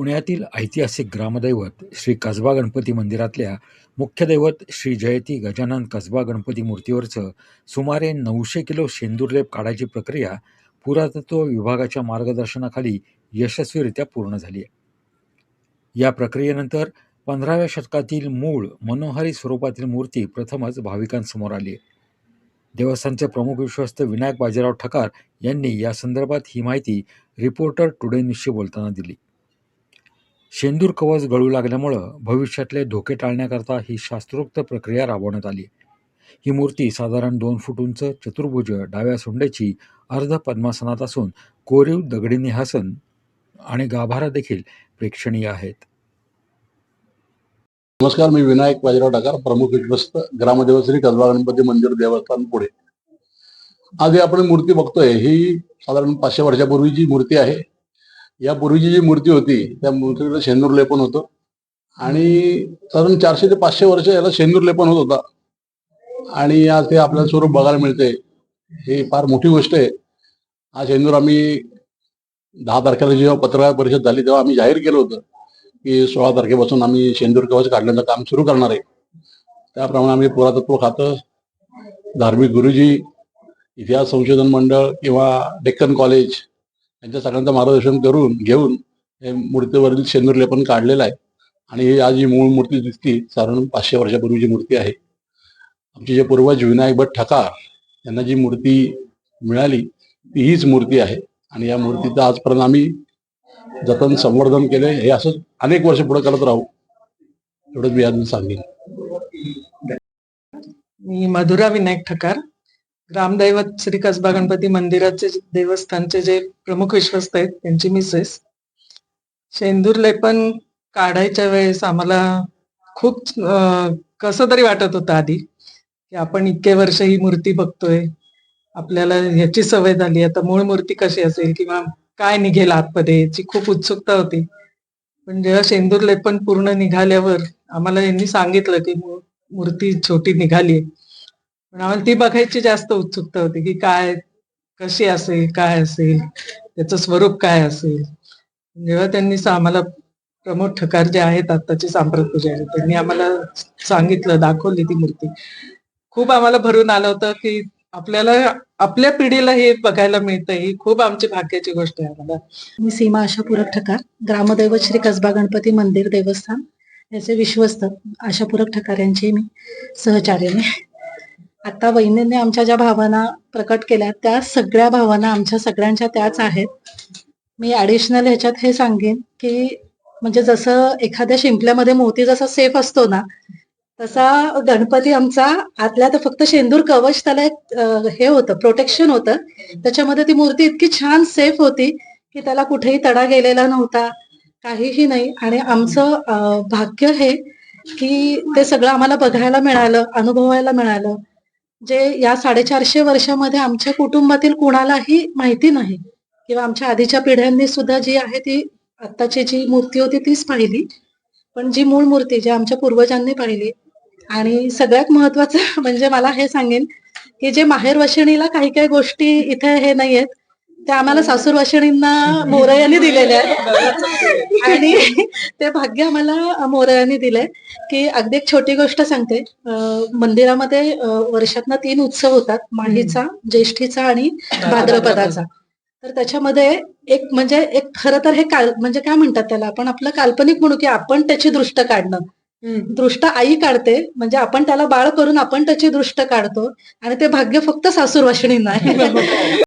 पुण्यातील ऐतिहासिक ग्रामदैवत श्री कसबा गणपती मंदिरातल्या मुख्य दैवत श्री जयती गजानन कसबा गणपती मूर्तीवरचं सुमारे नऊशे किलो शेंदूरलेप काढायची प्रक्रिया पुरातत्व विभागाच्या मार्गदर्शनाखाली यशस्वीरित्या पूर्ण झाली आहे. या प्रक्रियेनंतर पंधराव्या शतकातील मूळ मनोहारी स्वरूपातील मूर्ती प्रथमच भाविकांसमोर आली आहे. देवस्थानचे प्रमुख विश्वस्त विनायक बाजीराव ठकार यांनी या संदर्भात ही माहिती रिपोर्टर टुडे न्यूजशी बोलताना दिली. शेंदूर कवच गळू लागल्यामुळं भविष्यातले धोके टाळण्याकरता ही शास्त्रोक्त प्रक्रिया राबवण्यात आली. ही मूर्ती साधारण दोन फूट उंच चतुर्भुज डाव्या सोंडेची अर्ध पद्मासनात असून कोरीव दगडी निहासन आणि गाभारा देखील प्रेक्षणीय आहेत. नमस्कार मी विनायक बाजीराव टाकार प्रमुख विश्वस्त ग्रामदेव श्री कसबा गणपती मंदिर देवस्थान पुढे. आज आपण मूर्ती बघतोय. ही साधारण पाचशे वर्षापूर्वीची मूर्ती आहे. या पूर्वीची जी मूर्ती होती त्या मूर्तीला शेंदूर लेपन होतं. आणि साधारण चारशे ते पाचशे वर्ष याला शेंदूर लेपन होत होता. आणि आज ते आपल्याला स्वरूप बघायला मिळते. ही फार मोठी गोष्ट आहे. हा शेंदूर आम्ही दहा तारखेला जेव्हा पत्रकार परिषद झाली तेव्हा आम्ही जाहीर केलं होतं की सोळा तारखेपासून आम्ही शेंदूर कवच काढण्याचं काम सुरू करणार आहे. त्याप्रमाणे आम्ही पुरातत्व खातं धार्मिक गुरुजी इतिहास संशोधन मंडळ किंवा डेक्कन कॉलेज यांच्या सगळ्यांचं मार्गदर्शन करून घेऊन हे मूर्तीवरील शेंदूर लेपन काढलेलं आहे. आणि ही आज ही मूळ मूर्ती दिसती साधारण पाचशे वर्षापूर्वीची मूर्ती आहे. आमचे जे पूर्वज विनायक भट ठकार यांना जी मूर्ती मिळाली ती हीच मूर्ती आहे. आणि या मूर्तीचं आजपर्यंत आम्ही जतन संवर्धन केले हे असंच अनेक वर्ष पुढे करत राहू एवढंच मी अजून सांगेन. मी मधुरा विनायक ठकार. ग्रामदैवत श्री कसबा गणपती मंदिराचे देवस्थानचे जे प्रमुख विश्वस्त आहेत त्यांची मिसेस शेंदूर लेपन काढायच्या वेळेस आम्हाला खूप कसं तरी वाटत होतं आधी की आपण इतके वर्ष ही मूर्ती बघतोय आपल्याला ह्याची सवय झाली आता मूळ मूर्ती कशी असेल किंवा काय निघेल आतमध्ये याची खूप उत्सुकता होती. पण जेव्हा शेंदूर लेपन पूर्ण निघाल्यावर आम्हाला यांनी सांगितलं की मूर्ती छोटी निघाली पण आम्हाला ती बघायची जास्त उत्सुकता होती की काय कशी असेल काय असेल त्याचं स्वरूप काय असेल. जेव्हा त्यांनी आम्हाला प्रमोद ठकार जे आहेत आत्ताचे सांप्रत पुजारी त्यांनी आम्हाला सांगितलं दाखवली ती मूर्ती. खूप आम्हाला भरून आलं होतं की आपल्याला आपल्या पिढीला हे बघायला मिळतं ही खूप आमची भाग्याची गोष्ट आहे आम्हाला. मी सीमा आशापूरक ठकार ग्रामदैवत श्री कसबा गणपती मंदिर देवस्थान याचे विश्वस्त आशापूरक ठकार यांचे मी सहचार्याने आता वहिनीने आमच्या ज्या भावना प्रकट केल्या त्या सगळ्या भावना आमच्या सगळ्यांच्या त्याच आहेत. मी ऍडिशनल ह्याच्यात हे सांगेन की म्हणजे जसं एखाद्या शिंपल्यामध्ये मोती जसा सेफ असतो ना तसा गणपती आमचा आतल्या तर फक्त शेंदूर कवच त्याला एक हे होतं प्रोटेक्शन होतं. त्याच्यामध्ये ती मूर्ती इतकी छान सेफ होती की त्याला कुठेही तडा गेलेला नव्हता काहीही नाही. आणि आमचं भाग्य हे की ते सगळं आम्हाला बघायला मिळालं अनुभवायला मिळालं. जे या साडेचारशे वर्षामध्ये आमच्या कुटुंबातील कुणालाही माहिती नाही किंवा आमच्या आधीच्या पिढ्यांनी सुद्धा जी आहे ती आत्ताची जी मूर्ती होती तीच पाहिली. पण जी मूळ मूर्ती जी आमच्या पूर्वजांनी पाहिली आणि सगळ्यात महत्वाचं म्हणजे मला हे सांगेन की जे माहेर वशिणीला काही काही गोष्टी इथे हे नाहीयेत त्या आम्हाला सासूर वशिणींना मोरयांनी दिलेल्या आहेत. आणि ते भाग्य आम्हाला मोरयांनी दिलंय. की अगदी एक छोटी गोष्ट सांगते. मंदिरामध्ये वर्षातनं तीन उत्सव होतात. माहीचा ज्येष्ठीचा आणि भाद्रपदाचा. तर त्याच्यामध्ये एक म्हणजे एक खरं तर हे काल म्हणजे काय म्हणतात त्याला? आपण आपलं काल्पनिक म्हणू की आपण त्याची दृष्ट काढणं. दृष्ट आई काढते. म्हणजे आपण त्याला बाळ करून आपण त्याची दृष्ट काढतो. आणि ते भाग्य फक्त सासूर वाशिणींना आहे.